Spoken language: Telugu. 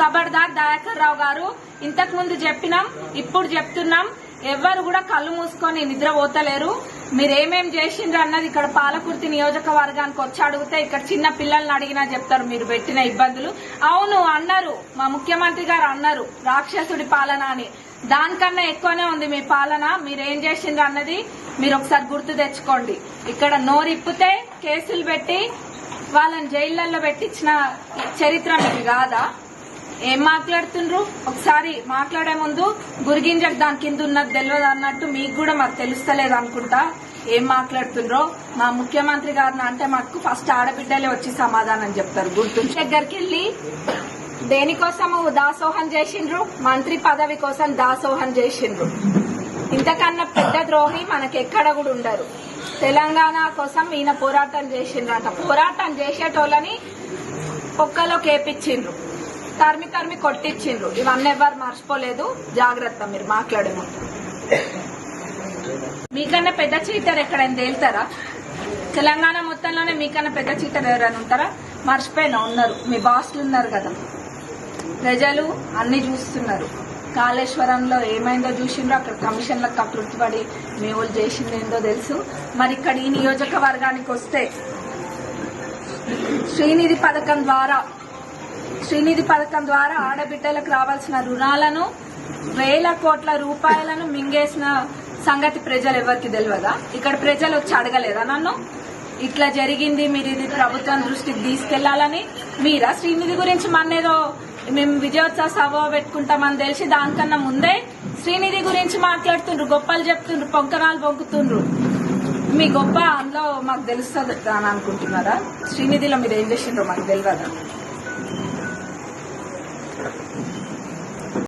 ఖబర్దార్ దయాకర్ రావు గారు. ఇంతకు ముందు చెప్పినాం ఇప్పుడు చెప్తున్నాం. ఎవ్వరు కూడా కళ్ళు మూసుకొని నిద్రపోతలేరు మీరేమేం చేసిండ్రు అన్నది ఇక్కడ పాలకుర్తి నియోజకవర్గానికి వచ్చి అడిగితే ఇక్కడ చిన్న పిల్లల్ని అడిగినా చెప్తారు మీరు పెట్టిన ఇబ్బందులు. అవును అన్నారు. మా ముఖ్యమంత్రి గారు అన్నారు రాక్షసుడి పాలన అని. దానికన్నా ఎక్కువనే ఉంది మీ పాలన. మీరేం చేసిండ్రు అన్నది మీరు ఒకసారి గుర్తు తెచ్చుకోండి. ఇక్కడ నోరిప్పితే కేసులు పెట్టి వాళ్ళని జైళ్ళలో పెట్టించిన చరిత్ర మీకు కాదా? ఏం మాట్లాడుతుండ్రు? ఒకసారి మాట్లాడే ముందు గురిగింజకు దాని కింద ఉన్నది తెలియదు అన్నట్టు మీకు కూడా మాకు తెలుస్తలేదు అనుకుంటా. ఏం మాట్లాడుతుండ్రో? మా ముఖ్యమంత్రి గారిని అంటే మాకు ఫస్ట్ ఆడబిడ్డలే వచ్చి సమాధానం చెప్తారు. గుర్తు దగ్గరికి వెళ్ళి దేనికోసం దాసోహం చేసిండ్రు? మంత్రి పదవి కోసం దాసోహం చేసిండ్రు. ఇంతకన్నా పెద్ద ద్రోహి మనకి ఎక్కడ కూడా ఉండరు. తెలంగాణ కోసం ఈయన పోరాటం చేసిండ్రు అంట పోరాటం చేసేటోళ్ళని పొక్కలో కేపించిండ్రు తరిమి తరిమి కొట్టించిండ్రు. ఇవన్నీ ఎవరు మర్చిపోలేదు. జాగ్రత్త మీరు మాట్లాడే ముందు మీకన్నా పెద్ద చీటర్ ఎక్కడైనా తేలుతారా? తెలంగాణ మొత్తంలోనే మీకన్నా పెద్ద చీటర్ ఎవరైనా ఉంటారా? మర్చిపోయినా ఉన్నారు. మీ బాస్లు ఉన్నారు కదా. ప్రజలు అన్ని చూస్తున్నారు. కాళేశ్వరంలో ఏమైందో చూసిండ్రో అక్కడ కమిషన్లకు కకృతిపడి మీ వాళ్ళు చేసింది ఏందో తెలుసు. మరి ఇక్కడ ఈ నియోజకవర్గానికి వస్తే శ్రీనిధి పథకం ద్వారా శ్రీనిధి పథకం ద్వారా ఆడబిడ్డలకు రావాల్సిన రుణాలను వేల కోట్ల రూపాయలను మింగేసిన సంగతి ప్రజలు ఎవరికి తెలియదా ఇక్కడ ప్రజలు వచ్చి అడగలేదా నన్ను? ఇట్లా జరిగింది మీరు ఇది ప్రభుత్వం దృష్టికి తీసుకెళ్ళాలని మీరా? శ్రీనిధి గురించి మన్నేదో మేము విజయోత్సవ సభ పెట్టుకుంటామని తెలిసి దానికన్నా ముందే శ్రీనిధి గురించి మాట్లాడుతుండ్రు గొప్పలు చెప్తుండ్రు పొంకనాలు పొంకుతుండ్రు. మీ గొప్ప అందులో మాకు తెలుస్తుంది అని అనుకుంటున్నారా? శ్రీనిధిలో మీరు ఏం చేసిండ్రో మాకు తెలియదా Thank you.